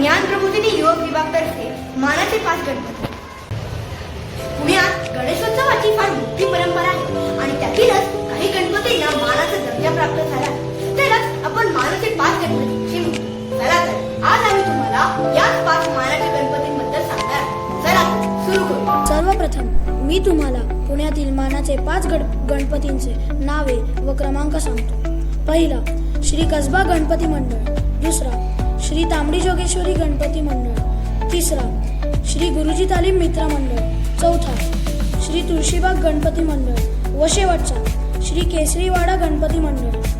ज्ञान प्रबोधिनी युवक विभागातर्फे मानाचे पाच गणपती. पुण्यात गणेशोत्सवाची फार मोठी परंपरा आहे आणि त्यातीलच काही गणपतींना मानाचा दर्जा प्राप्त झाला. तरच आपण मानाचे पाच गणपती शिकू चला तर आज आम्ही तुम्हाला याच पाच मानाच्या गणपतींबद्दल सांगणार चला सुरू करू. सर्वप्रथम मी तुम्हाला पुण्यातील मानाचे पाच गण गणपतींचे नावे व क्रमांक सांगतो. पहिला श्री कसबा गणपती मंडळ. दुसरा श्री तांबडी जोगेश्वरी गणपती मंडळ. तिसरा श्री गुरुजी तालीम मित्र मंडळ. चौथा श्री तुळशीबाग गणपती मंडळ. व शेवटचा श्री केसरीवाडा गणपती मंडळ.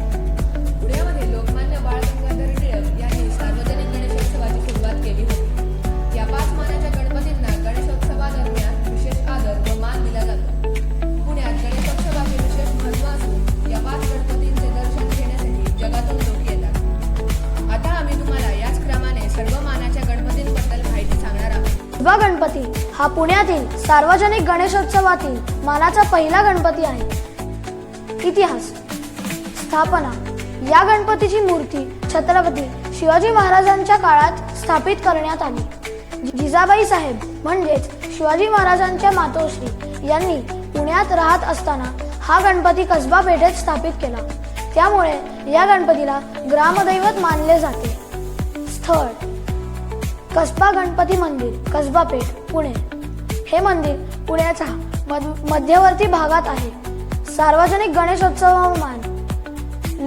आहोत गणपती हा पुण्यातील सार्वजनिक गणेशोत्सवातील मानाचा पहिला गणपती आहे. इतिहास. स्थापना. या गणपतीची मूर्ती छत्रपती शिवाजी महाराजांच्या काळात स्थापित करण्यात आली. जिजाबाई साहेब म्हणजेच शिवाजी महाराजांच्या मातोश्री यांनी पुण्यात राहत असताना हा गणपती कसबा पेठेत स्थापित केला. त्यामुळे या गणपतीला ग्रामदैवत मानले जाते. स्थळ. कसबा गणपती मंदिर कसबा पेठ पुणे. हे मंदिर पुण्याच्या मध- मध्यवर्ती भागात आहे. सार्वजनिक गणेशोत्सवमान.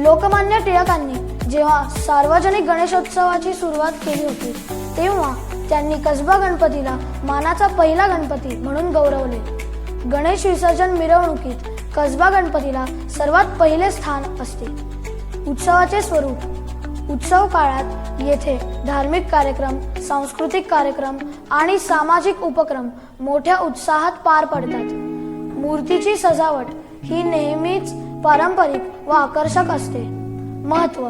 लोकमान्य टिळकांनी जेव्हा सार्वजनिक गणेशोत्सवाची सुरुवात केली होती तेव्हा त्यांनी कसबा गणपतीला मानाचा पहिला गणपती म्हणून गौरवले. गणेश विसर्जन मिरवणुकीत कसबा गणपतीला सर्वात पहिले स्थान असते. उत्सवाचे स्वरूप उत्सव काळात येथे धार्मिक कार्यक्रम सांस्कृतिक कार्यक्रम आणि सामाजिक उपक्रम मोठ्या उत्साहात पार पडतात. मूर्तीची सजावट ही नेहमीच पारंपरिक व आकर्षक असते. महत्त्व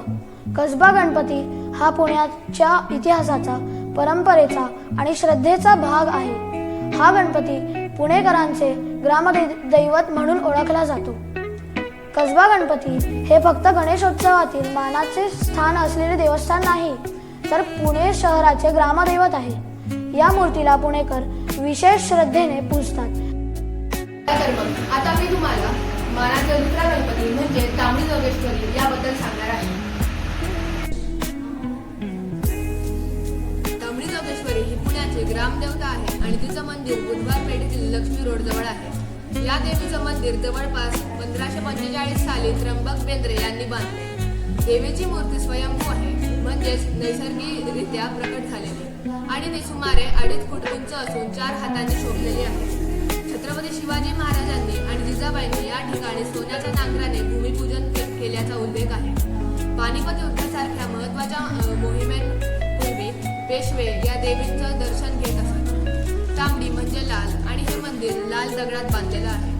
कसबा गणपती हा पुण्याच्या इतिहासाचा परंपरेचा आणि श्रद्धेचा भाग आहे. हा गणपती पुणेकरांचे ग्रामदैवत म्हणून ओळखला जातो. कसबा गणपती हे फक्त गणेशोत्सवातील मानाचे स्थान असलेले देवस्थान नाही तर पुणे शहराचे ग्रामदैवत आहे. या मूर्तीला पुणेकर विशेष श्रद्धेने पूजतात. तर मग आता मी तुम्हाला मानाचा दुसरा गणपती म्हणजे तांबडी जोगेश्वरी याबद्दल सांगणार आहे. तांबडी जोगेश्वरी ही पुण्याची ग्रामदेवता आहे आणि तिचं मंदिर बुधवार पेठेतील लक्ष्मी रोड जवळ आहे. या देवीचं मंदिर जवळपास पंधराशे पंचेचाळीस साली त्र्यंबक बेंद्रे यांनी बांधले. देवीची मूर्ती स्वयंभू आहे म्हणजेच नैसर्गिकरित्या प्रकट झालेली. आणि ती सुमारे अडीच फूट उंच असून चार हातांनी शोभलेली आहे. छत्रपती शिवाजी महाराजांनी आणि जिजाबाईंनी या ठिकाणी सोन्याच्या नांगराने भूमिपूजन केल्याचा उल्लेख आहे. पानिपत युद्धासारख्या महत्त्वाच्या मोहिमेपूर्वी पेशवे या देवींचं दर्शन घेत असत. तांबडी म्हणजे लाल आणि हे मंदिर लाल दगडात बांधलेलं आहे.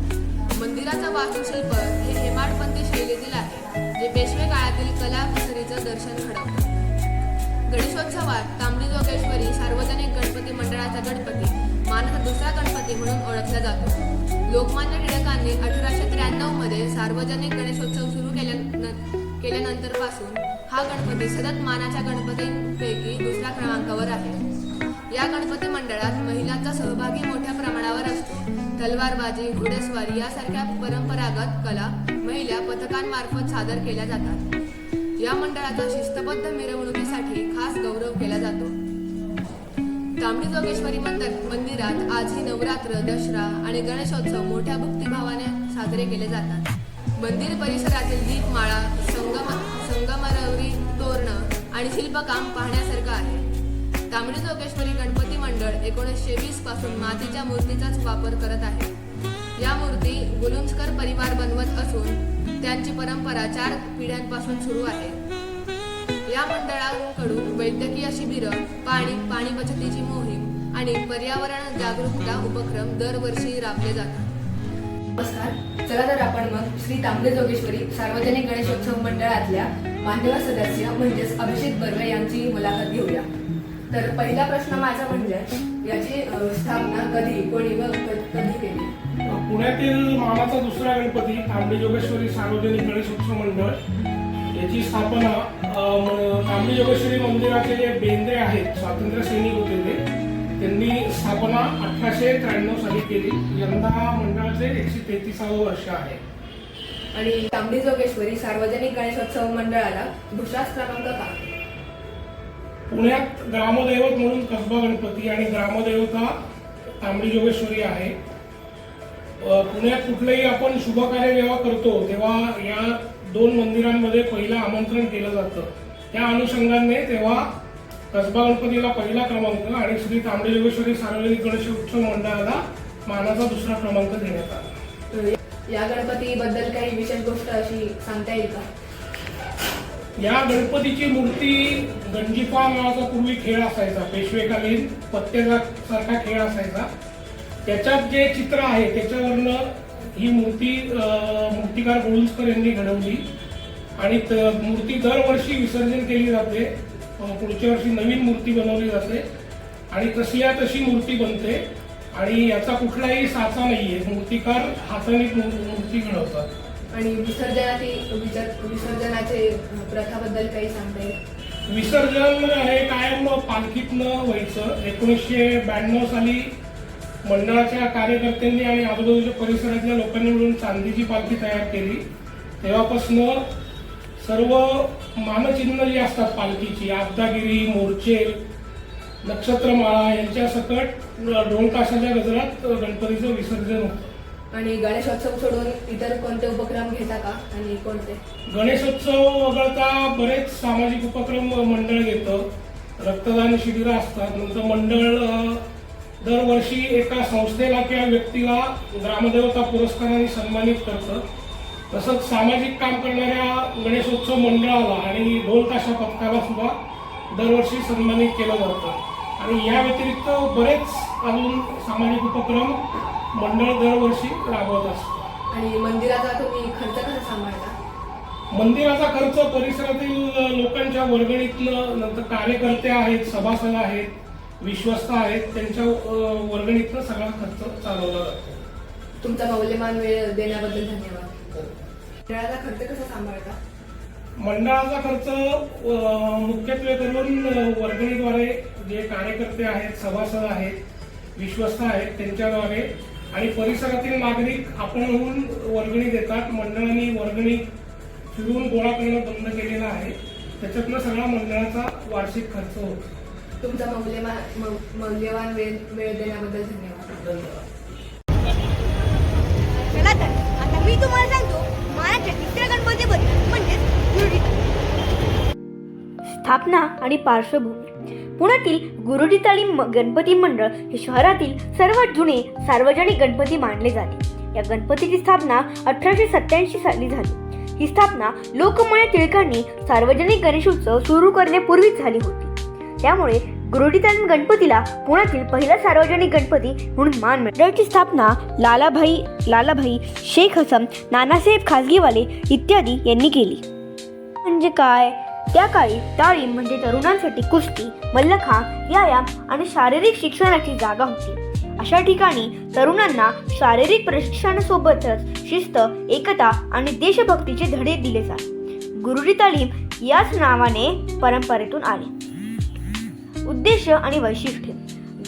मंदिराचं वास्तुशिल्प हे हेमाडपंथी शैलीतील आहे जे पेशवे काळातील कला विसरीचं दर्शन घडवतं. गणेशोत्सवात तांबडी जोगेश्वरी सार्वजनिक गणपती मंडळाचा गणपती मानाचा दुसरा गणपती म्हणून ओळखला जातो. लोकमान्य टिळकांनी अठराशे त्र्याण्णवमध्ये सार्वजनिक गणेशोत्सव सुरू केल्या केल्यानंतरपासून हा गणपती सतत मानाच्या गणपतींपैकी दुसऱ्या क्रमांकावर आहे. या गणपती मंडळात महिलांचा सहभागी मोठ्या प्रमाणावर असतो. तलवारबाजी घोडेस्वारी यासारख्या परंपरागत कला महिला पथकांमार्फत सादर केल्या जातात. या मंडळाचा शिस्तबद्ध मिरवणुकीसाठी खास गौरव केला जातो. तांबडी जोगेश्वरी मंदिर मंदिरात आजही नवरात्र दसरा आणि गणेशोत्सव मोठ्या भक्तिभावाने साजरे केले जातात. मंदिर परिसरातील दीपमाळा संगम संगमरवरी तोरणं आणि शिल्पकाम पाहण्यासारखं आहे. तांबडी जोगेश्वरी गणपती मंडळ एकोणीसशे वीसपासून मातीच्या मूर्तीचाच वापर करत आहे. या मूर्ती गुलुंजकर परिवार बनवत असून त्यांची परंपरा चार पिढ्यांपासून सुरू आहे. या मंडळाकडून वैद्यकीय शिबिरं पाणी पाणी बचतीची मोहीम आणि पर्यावरण जागरूकता उपक्रम दरवर्षी राबले जातात. नमस्कार. चला तर आपण मग श्री तांबडे जोगेश्वरी सार्वजनिक गणेशोत्सव मंडळातल्या मान्यवर सदस्य म्हणजेच अभिषेक बर्वे यांची मुलाखत घेऊया. तर पहिला प्रश्न माझा म्हणजे याची स्थापना कधी कोणी व कधी केली? पुण्यातील मानाचा दुसरा गणपती तांबडी जोगेश्वरी सार्वजनिक गणेशोत्सव मंडळ याची स्थापना तांबडी जोगेश्वरी मंदिराचे जे बेंद्रे आहेत स्वातंत्र्य सैनिक होते ते त्यांनी स्थापना अठराशे त्र्याण्णव साली केली. यंदा मंडळाचे एकशे तेहतीसावं वर्ष आहे. आणि तांबडी जोगेश्वरी सार्वजनिक गणेशोत्सव मंडळाला भूषास क्रमांक का? पुण्यात ग्रामदैवत म्हणून कसबा गणपती आणि ग्रामदेवता तांबडी जोगेश्वरी आहे. पुण्यात कुठलंही आपण शुभ कार्य जेव्हा करतो तेव्हा या दोन मंदिरांमध्ये पहिलं आमंत्रण केलं जातं. त्या अनुषंगाने तेव्हा कसबा गणपतीला पहिला क्रमांक आणि श्री तांबडी जोगेश्वरी सार्वजनिक गणेशोत्सव मंडळाला मानाचा दुसरा क्रमांक देण्यात आला. या गणपतीबद्दल काही विशेष गोष्ट अशी सांगता येईल का? या गणपतीची मूर्ती गंजिफा नावाचा पूर्वी खेळ असायचा पेशवेकालीन पत्त्याचा सारखा खेळ असायचा. त्याच्यात जे चित्र आहे त्याच्यावरनं ही मूर्ती मूर्तिकार गोळुसकर यांनी घडवली. आणि मूर्ती दरवर्षी विसर्जन केली जाते. पुढच्या वर्षी नवीन मूर्ती बनवली जाते. आणि तशी या तशी मूर्ती बनते. आणि याचा कुठलाही साचा नाहीये. मूर्तिकार हाताने मूर्ती घडवतात. आणि विसर्जनाची विसर्जनाचे प्रथाबद्दल काही सांगता येईल? विसर्जन हे कायम पालखीतनं व्हायचं. एकोणीसशे ब्याण्णव साली मंडळाच्या कार्यकर्त्यांनी आणि आजूबाजूच्या परिसरातल्या लोकांनी मिळून चांदीची पालखी तयार केली. तेव्हापासनं सर्व मानचिन्ह जी असतात पालखीची आपदागिरी मोर्चे नक्षत्रमाळा यांच्या सकट ढोलताशाच्या गजरात गणपतीचं विसर्जन होतं. आणि गणेशोत्सव सोडून इतर कोणते उपक्रम घेता का? आणि कोणते? गणेशोत्सव वगळता बरेच सामाजिक उपक्रम मंडळ घेतं. रक्तदान शिबिरं असतात. नंतर मंडळ दरवर्षी एका संस्थेला किंवा व्यक्तीला ग्रामदेवता पुरस्काराने सन्मानित करतं. तसंच सामाजिक काम करणाऱ्या गणेशोत्सव मंडळाला आणि ढोल ताशा पथकाला सुद्धा दरवर्षी सन्मानित केलं जातं. आणि या व्यतिरिक्त बरेच अजून सामाजिक उपक्रम मंडळ दरवर्षी राबवत असतं आणि मंदिराचा तुम्ही खर्च कसा सांभाळता? मंदिराचा खर्च परिसरातील लोकांच्या वर्गणीतनं नंतर कार्यकर्ते आहेत सभासद आहेत विश्वस्त आहेत त्यांच्या अ, वर्गणीतनं सगळा खर्च चालवला जातो. तुमचा मौल्यवान वेळ देण्याबद्दल धन्यवाद. मंडळाचा खर्च कसा सांभाळता? मंडळाचा खर्च मुख्यत्वे करून वर्गणीद्वारे जे कार्यकर्ते आहेत सभासद आहेत विश्वस्त आहेत त्यांच्याद्वारे आणि परिसरातील नागरिक आपणहून वर्गणी देतात. मंडळाने वर्गणी फिरून गोळा करणं बंद केलेलं आहे. त्याच्यातनं सगळा मंडळाचा वार्षिक खर्च होतो. तुमचा मौल्यवान मौ- मौल्यवान वेळ वेळ देण्याबद्दल धन्यवाद. धन्यवाद. चला तर आता मी तुम्हाला सांगतो मानाच्या तिसऱ्या गणपतीबद्दल. स्थापना आणि पार्श्वभूमी. पुण्यातील गुरुजी म- गणपती मंडळ हे शहरातील सर्वात जुने सार्वजनिक गणपती मानले जाते. या गणपतीची स्थापना अठराशे सत्याऐंशी साली झाली. ही स्थापना लोकमान्य टिळकांनी सार्वजनिक गणेशोत्सव सुरू करण्यापूर्वीच झाली होती. त्यामुळे गुरुडीतालीम गणपतीला पुण्यातील पहिला सार्वजनिक गणपती म्हणून मान मंडळाची स्थापना लालाभाई लालाभाई शेख हसन नानासाहेब खाजगीवाले इत्यादी यांनी केली. म्हणजे काय? त्या काळी तालीम म्हणजे तरुणांसाठी कुस्ती मल्लखा व्यायाम आणि शारीरिक शिक्षणाची जागा होती. अशा ठिकाणी तरुणांना शारीरिक प्रशिक्षणासोबतच शिस्त एकता आणि देशभक्तीचे धडे दिले जात. गुरुजी तालीम याच नावाने परंपरेतून आले. उद्देश आणि वैशिष्ट्ये.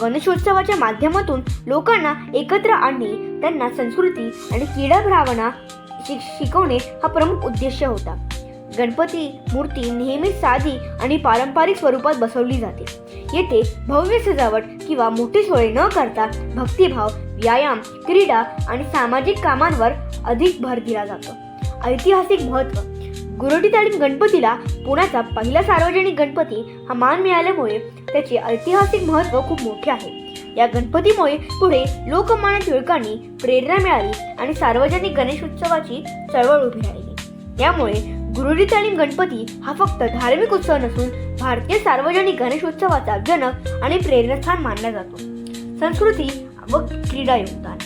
गणेशोत्सवाच्या माध्यमातून लोकांना एकत्र आणणे त्यांना संस्कृती आणि क्रीडा भावना शिक शिकवणे हा प्रमुख उद्देश होता. गणपती मूर्ती नेहमीच साधी आणि पारंपरिक स्वरूपात बसवली जाते. येथे भव्य सजावट किंवा मोठी सोय न करता भक्तिभाव व्यायाम क्रीडा आणि सामाजिक कामांवर अधिक भर दिला जातो. ऐतिहासिक महत्त्व गुरुटी तालीम गणपतीला पुण्याचा पहिला सार्वजनिक गणपती हा मान मिळाल्यामुळे त्याचे ऐतिहासिक महत्त्व खूप मोठे आहे. या गणपतीमुळे पुढे लोकमान्य टिळकांनी प्रेरणा मिळाली आणि सार्वजनिक गणेशोत्सवाची चळवळ उभी राहिली. यामुळे गुरुजी आणि गणपती हा फक्त धार्मिक उत्सव नसून भारतीय सार्वजनिक गणेशोत्सवाचा जनक आणि प्रेरणास्थान मानला जातो. संस्कृती व क्रीडा योगदान.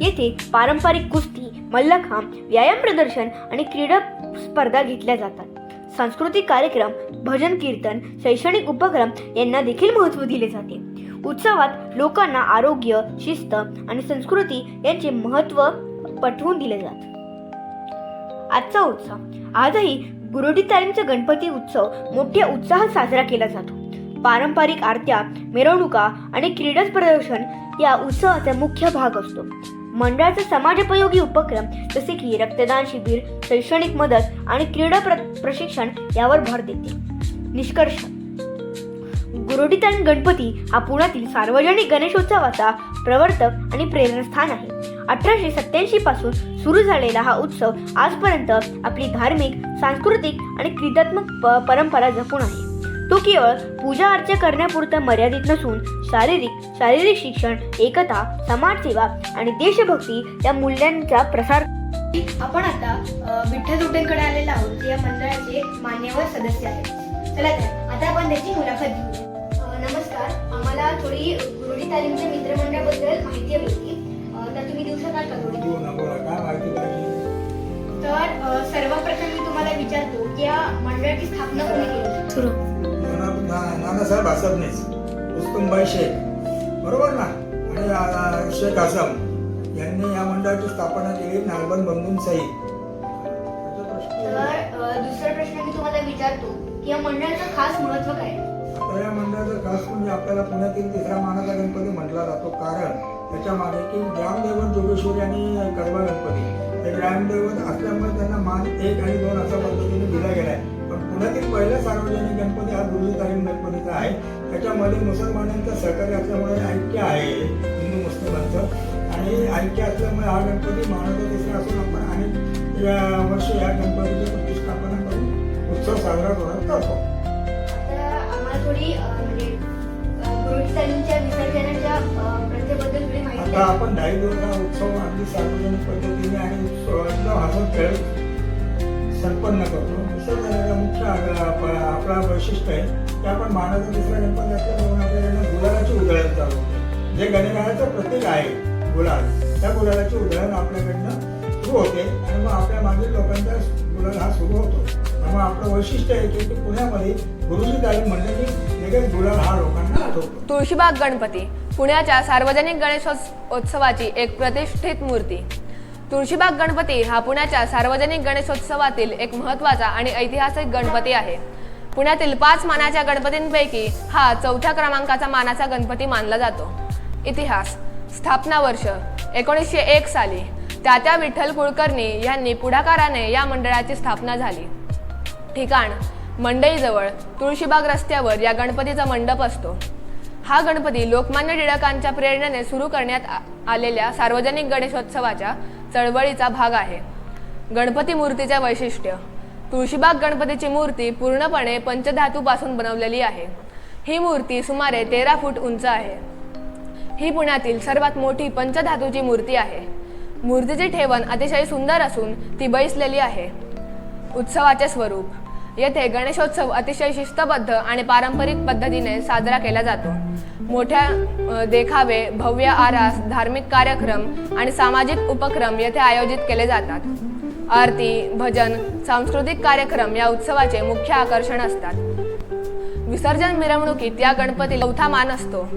येथे पारंपरिक कुस्ती मल्लखांब व्यायाम प्रदर्शन आणि क्रीडा स्पर्धा घेतल्या जातात. सांस्कृतिक कार्यक्रम भजन कीर्तन शैक्षणिक उपक्रम यांना देखील महत्त्व दिले जाते. उत्सवात लोकांना आरोग्य शिस्त आणि संस्कृती यांचे महत्त्व पटवून दिले जाते. आजचा उत्सव. आजही गुरुडी तालीमचा गणपती उत्सव मोठ्या उत्साहात साजरा केला जातो. पारंपरिक आरत्या मिरवणुका आणि क्रीडा प्रदर्शन या उत्सवाचा मुख्य भाग असतो. मंडळाचा समाजोपयोगी उपक्रम जसे की रक्तदान शिबिर शैक्षणिक मदत आणि क्रीडा प्र प्रशिक्षण यावर भर देते. निष्कर्ष. गुरुडीतान गणपती हा पुण्यातील सार्वजनिक गणेशोत्सवाचा प्रवर्तक आणि प्रेरणास्थान आहे. अठराशे सत्याऐंशी पासून सुरू झालेला हा उत्सव आजपर्यंत आपली धार्मिक सांस्कृतिक आणि क्रीडात्मक प- परंपरा जपून आहे. तो केवळ पूजा अर्चा करण्यापुरता मर्यादित नसून शारीरिक शारीरिक शिक्षण एकता समाजसेवा आणि देशभक्ती या मूल्यांचा प्रसार आपण आता विठ्ठल उटेंकडे आलेलो आहोत जे या मंडळाचे मान्यवर सदस्य आहेत. चला तर आता आपण त्याची मुलाखत घेऊ नमस्कार. आम्हाला थोडी गुरुडी तालीमच्या मित्रमंडळाबद्दल माहिती हवी होती. तर तुम्ही देऊ शकाल का थोडी हो तर अ, सर्वप्रथम मी तुम्हाला विचारतो की या मंडळाची स्थापना कोणी केली? नाना- ना- नानासाहेब आसबनेच रुस्तुमबाई शेख. बरोबर ना? आणि शेख आझम यांनी या मंडळाची स्थापना केली नालबन बंधून सहित तर दुसरा प्रश्न मी तुम्हाला विचारतो की या मंडळाचं खास महत्त्व आपल्याला पुण्यातील तिसरा मानाचा गणपती म्हटला जातो. कारण त्याच्यामागे की ग्रामदैवत जोगेश्वरी आणि कडवा गणपती. हे ग्रामदैवत असल्यामुळे त्यांना मान एक आणि दोन अशा पद्धतीने दिला गेला आहे पण पुण्यातील पहिला सार्वजनिक गणपती हा गुरुजी गणपतीचा आहे. त्याच्यामध्ये मुसलमानांचं सहकार्य असल्यामुळे ऐक्य आहे. हिंदू मुस्लिमांचं. आणि ऐक्य असल्यामुळे हा गणपती मानाचा तिसरा असून आपण आणि या वर्षी या गणपतीची प्रतिष्ठापना करून उत्सव साजरा करून करतो आता आपण ढाई दिवसा उत्सव अगदी सार्वजनिक पद्धतीने आणि उत्सवातला हसत खेळत संपन्न करतो. विसर्जनाचा मुख्य आपला वैशिष्ट्य आहे की आपण मानाचा दुसरा गणपती असल्यामुळे आपल्याकडनं गुलालाची उधळण चालू होते. जे गणेशाचं प्रतीक आहे गुलाल त्या गुलालाची उधळण आपल्याकडनं सुरू होते आणि मग आपल्या मागील लोकांचा गुलाल हा सुरू होतो. त्यामुळे आपलं वैशिष्ट्य आहे की पुण्यामध्ये गुरुजी तालीम म्हणजे की लगेच गुलाल हा लोकांना आठवतो. तुळशीबाग गणपती. पुण्याच्या सार्वजनिक गणेशोत्सवाची एक प्रतिष्ठित मूर्ती. तुळशीबाग गणपती हा पुण्याच्या सार्वजनिक गणेशोत्सवातील एक महत्त्वाचा आणि ऐतिहासिक गणपती आहे. पुण्यातील पाच मानाच्या गणपतींपैकी हा चौथ्या क्रमांकाचा मानाचा गणपती मानला जातो. इतिहास. स्थापना वर्ष एकोणीसशे एक साली. त्या त्या विठ्ठल कुलकर्णी यांनी पुढाकाराने या मंडळाची स्थापना झाली. ठिकाण. मंडईजवळ तुळशीबाग रस्त्यावर या गणपतीचा मंडप असतो. हा गणपती लोकमान्य टिळकांच्या प्रेरणेने सुरू करण्यात आलेल्या सार्वजनिक गणेशोत्सवाच्या चळवळीचा भाग आहे. गणपती मूर्तीचे वैशिष्ट्य. तुळशीबाग गणपतीची मूर्ती पूर्णपणे पंचधातूपासून बनवलेली आहे. ही मूर्ती सुमारे तेरा फूट उंच आहे. ही पुण्यातील सर्वात मोठी पंचधातूची मूर्ती आहे. मूर्तीचे ठेवण अतिशय सुंदर असून ती बैसलेली आहे. उत्सवाचे स्वरूप. येथे गणेशोत्सव अतिशय शिस्तबद्ध आणि पारंपरिक पद्धतीने साजरा केला जातो. मोठ्या देखावे भव्य आरास धार्मिक कार्यक्रम आणि सामाजिक उपक्रम येथे आयोजित केले जातात. आरती भजन सांस्कृतिक कार्यक्रम या उत्सवाचे मुख्य आकर्षण असतात. विसर्जन मिरवणुकीत या गणपतीला चौथा मान असतो.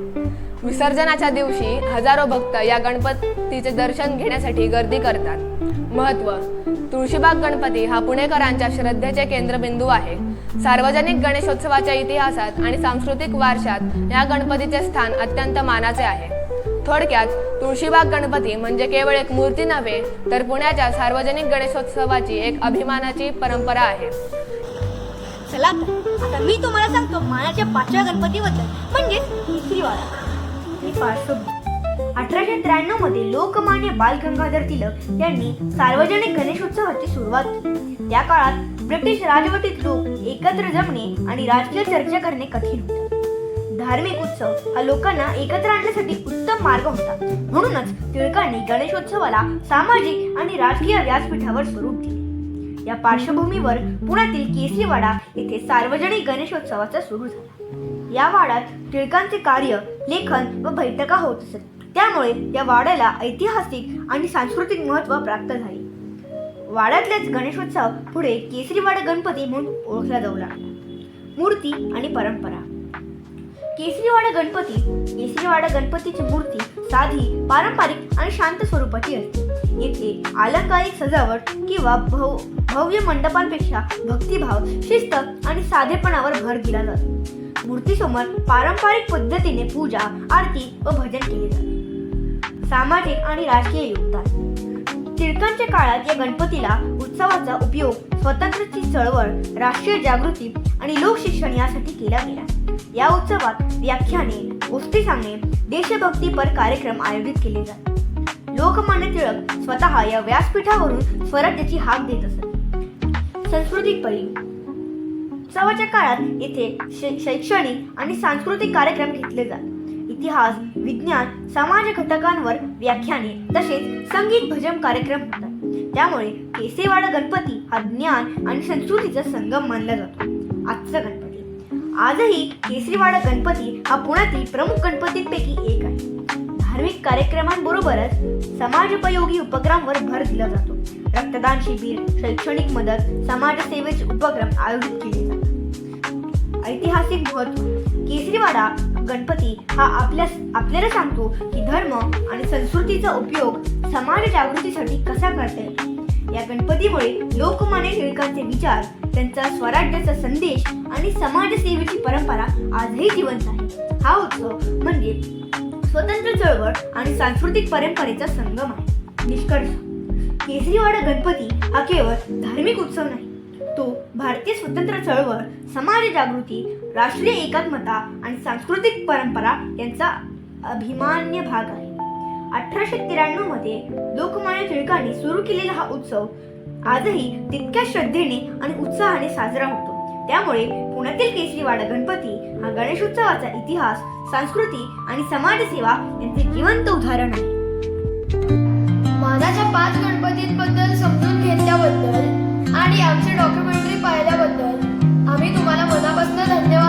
विसर्जनाच्या दिवशी हजारो भक्त या गणपतीचे दर्शन घेण्यासाठी गर्दी करतात. महत्त्व तुळशीबाग गणपती हा पुणेकरांच्या श्रद्धेचे केंद्रबिंदू आहे. सार्वजनिक गणेशोत्सवाच्या इतिहासात आणि सांस्कृतिक वारशात या गणपतीचे स्थान अत्यंत मानाचे आहे. थोडक्यात तुळशीबाग गणपती म्हणजे केवळ एक मूर्ती नव्हे तर पुण्याच्या सार्वजनिक गणेशोत्सवाची एक अभिमानाची परंपरा आहे. चला आता मी तुम्हाला सांगतो मानाच्या पाचव्या गणपतीबद्दल म्हणजेच तिसरीवाडा अठराशे त्र्याण्णवमध्ये लोकमान्य बाल गंगाधर तिलक यांनी सार्वजनिक गणेशोत्सवाची सुरुवात केली. त्या काळात ब्रिटिश राजवटीत लोक एकत्र जमणे आणि राजकीय चर्चा करणे कठीण होते. धार्मिक उत्सव हा लोकांना एकत्र आणण्यासाठी उत्तम मार्ग होता. म्हणूनच टिळकांनी गणेशोत्सवाला सामाजिक आणि राजकीय व्यासपीठावर स्वरूप दिले. या पार्श्वभूमीवर पुण्यातील केसरीवाडा येथे सार्वजनिक गणेशोत्सवाचा सुरू झाला. या वाड्यात टिळकांचे कार्य लेखन व बैठका होत असत. त्यामुळे या वाड्याला ऐतिहासिक आणि सांस्कृतिक महत्त्व प्राप्त झाले. वाड्यातलेच गणेशोत्सव पुढे केसरीवाडा गणपती म्हणून ओळखला जाऊ लागला मूर्ती आणि परंपरा. केसरीवाडा गणपती केसरीवाडा गणपतीची मूर्ती साधी पारंपरिक आणि शांत स्वरूपाची असते. येथे अलंकारिक सजावट किंवा भव भव्य मंडपांपेक्षा भक्तिभाव शिस्त आणि साधेपणावर भर दिला जातो. मूर्तीसमोर पारंपरिक पद्धतीने पूजा आरती व भजन केले जाते. सामाजिक आणि राजकीय योगदान. टिळकांच्या काळात या गणपतीला उत्सवाचा उपयोग स्वतंत्रची चळवळ राष्ट्रीय जागृती आणि लोकशिक्षण यासाठी केला गेला. या उत्सवात व्याख्याने गोष्टी सांगणे देशभक्तीपर कार्यक्रम आयोजित केले जातात. लोकमान्य टिळक स्वतः या व्यासपीठावरून स्वराज्याची हाक देत असत. सांस्कृतिक पैलू उत्सवाच्या काळात येथे शै- शैक्षणिक आणि सांस्कृतिक कार्यक्रम घेतले जातात इतिहास विज्ञान समाज घटकांवर व्याख्याने तसेच संगीत भजन कार्यक्रम होतात. त्यामुळे केसेवाडा गणपती हा ज्ञान आणि संस्कृतीचा संगम मानला जातो. आजचा गणपती. आजही केसरीवाडा गणपती हा पुण्यातील प्रमुख गणपतींपैकी एक आहे. धार्मिक कार्यक्रमांबरोबरच समाजोपयोगी उपक्रमांवर भर दिला जातो. रक्तदान शिबिर शैक्षणिक मदत समाजसेवेचे उपक्रम आयोजित केले जातात. ऐतिहासिक महत्त्व केसरीवाडा गणपती हा आपल्या आपल्याला सांगतो की धर्म आणि संस्कृतीचा उपयोग समाज जागृतीसाठी कसा करता येईल? या गणपतीमुळे लोकमान्य टिळकांचे विचार त्यांचा स्वराज्याचा संदेश आणि समाजसेवेची परंपरा आजही जिवंत आहे. हा उत्सव म्हणजे स्वतंत्र चळवळ आणि सांस्कृतिक परंपरेचा संगम आहे. निष्कर्ष केसरीवाडा गणपती हा केवळ धार्मिक उत्सव नाही तो भारतीय स्वतंत्र चळवळ समाज जागृती राष्ट्रीय एकात्मता आणि सांस्कृतिक परंपरा यांचा अभिमान्य भाग आहे. अठराशे त्र्याण्णवमध्ये लोकमान्य टिळकांनी सुरू केलेला हा उत्सव आजही तितक्या श्रद्धेने आणि उत्साहाने साजरा होतो. त्यामुळे पुण्यातील केसरीवाडा गणपती हा गणेशोत्सवाचा इतिहास संस्कृती आणि समाजसेवा यांचे जिवंत उदाहरण आहे. मानाच्या पाच गणपतींबद्दल समजून घेतल्याबद्दल आणि आमची डॉक्युमेंटरी पाहिल्याबद्दल आम्ही तुम्हाला मनापासून धन्यवाद